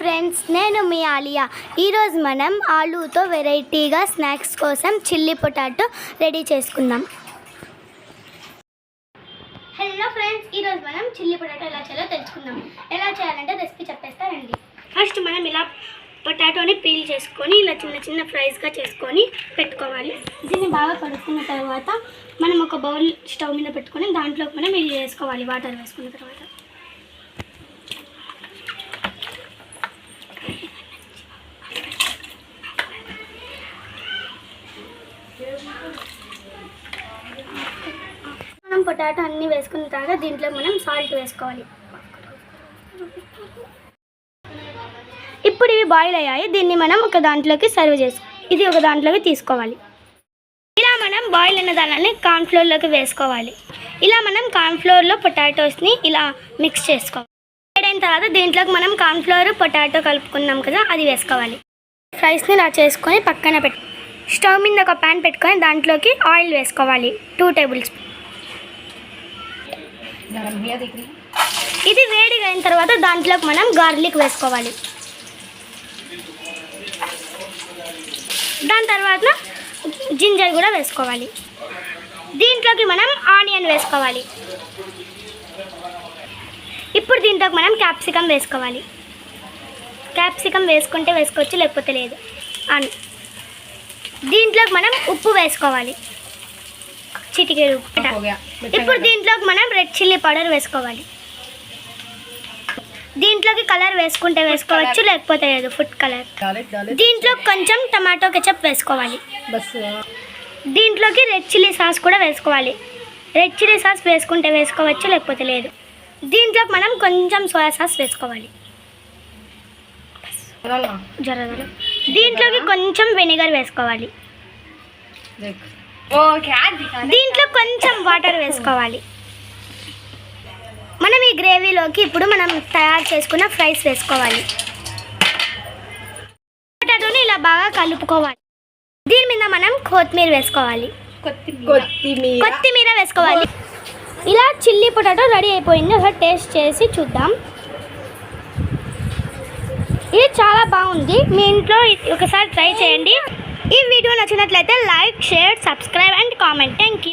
Friends నేను మీ ఆలియా. ఈరోజు మనం ఆలూతో వెరైటీగా స్నాక్స్ కోసం చిల్లీ పొటాటో రెడీ చేసుకుందాం. హలో ఫ్రెండ్స్ ఈరోజు మనం చిల్లీ పొటాటో ఎలా చేయాలో తెలుసుకుందాం. ఎలా చేయాలంటే రెసిపీ చెప్పేస్తారండి ఫస్ట్ మనం ఇలా పొటాటోని పీల్ చేసుకొని ఇలా చిన్న చిన్న ఫ్రైస్గా చేసుకొని పెట్టుకోవాలి. దీన్ని బాగా కడుక్కున్న తర్వాత మనం ఒక బౌల్ స్టవ్ మీద పెట్టుకొని దాంట్లో మనం ఇది వేసుకోవాలి వాటర్ వేసుకున్న తర్వాత. మనం పొటాటో అన్నీ వేసుకున్న తర్వాత దీంట్లో మనం సాల్ట్ వేసుకోవాలి. ఇప్పుడు ఇవి బాయిల్ అయ్యాయి. దీన్ని మనం ఒక దాంట్లోకి సర్వ్ చేసుకో ఇది ఒక దాంట్లోకి తీసుకోవాలి. ఇలా మనం బాయిల్ అయిన దానిని కార్న్ఫ్లోర్లోకి వేసుకోవాలి. ఇలా మనం కార్న్ఫ్లోర్లో పొటాటోస్ని ఇలా మిక్స్ చేసుకోవాలి. అయిన తర్వాత దీంట్లోకి మనం కార్న్ఫ్లోర్ పొటాటో కలుపుకున్నాం కదా అది వేసుకోవాలి. ఫ్రైస్ని ఇలా చేసుకొని పక్కన పెట్టు స్టవ్ మీద ఒక ప్యాన్ పెట్టుకొని దాంట్లోకి ఆయిల్ వేసుకోవాలి. టూ టేబుల్ స్పూన్ ఇది వేడిగా అయిన తర్వాత దాంట్లోకి మనం గార్లిక్ వేసుకోవాలి. దాని తర్వాత జింజర్ కూడా వేసుకోవాలి. దీంట్లోకి మనం ఆనియన్ వేసుకోవాలి. ఇప్పుడు దీంట్లోకి మనం క్యాప్సికమ్ వేసుకోవాలి. క్యాప్సికమ్ వేసుకుంటే వేసుకోవచ్చు లేకపోతే లేదు. అని దీంట్లోకి మనం ఉప్పు వేసుకోవాలి. చిటికెడు ఇప్పుడు దీంట్లోకి మనం రెడ్ చిల్లీ పౌడర్ వేసుకోవాలి. దీంట్లోకి కలర్ వేసుకుంటే వేసుకోవచ్చు లేకపోతే లేదు ఫుడ్ కలర్. దీంట్లో కొంచెం టమాటో కెచప్ వేసుకోవాలి. దీంట్లోకి రెడ్ చిల్లీ సాస్ కూడా వేసుకోవాలి. రెడ్ చిల్లీ సాస్ వేసుకుంటే వేసుకోవచ్చు లేకపోతే లేదు. దీంట్లోకి మనం కొంచెం సోయా సాస్ వేసుకోవాలి. జరగదు దీంట్లోకి కొంచెం వెనిగర్ వేసుకోవాలి. దీంట్లో కొంచెం వాటర్ వేసుకోవాలి. మనం ఈ గ్రేవీలోకి ఇప్పుడు మనం తయారు చేసుకున్న ఫ్రైస్ వేసుకోవాలి. పొటాటోని ఇలా బాగా కలుపుకోవాలి. దీని మీద మనం కొత్తిమీర వేసుకోవాలి. కొత్తిమీర. కొత్తిమీర. వేసుకోవాలి. ఇలా చిల్లీ పొటాటో రెడీ అయిపోయింది. ఒకసారి టేస్ట్ చేసి చూద్దాం. ఇది చాలా బాగుంది. మీ ఇంట్లో ఒకసారి ట్రై చేయండి. ఈ వీడియో నచ్చినట్లయితే like share subscribe and comment. Thank you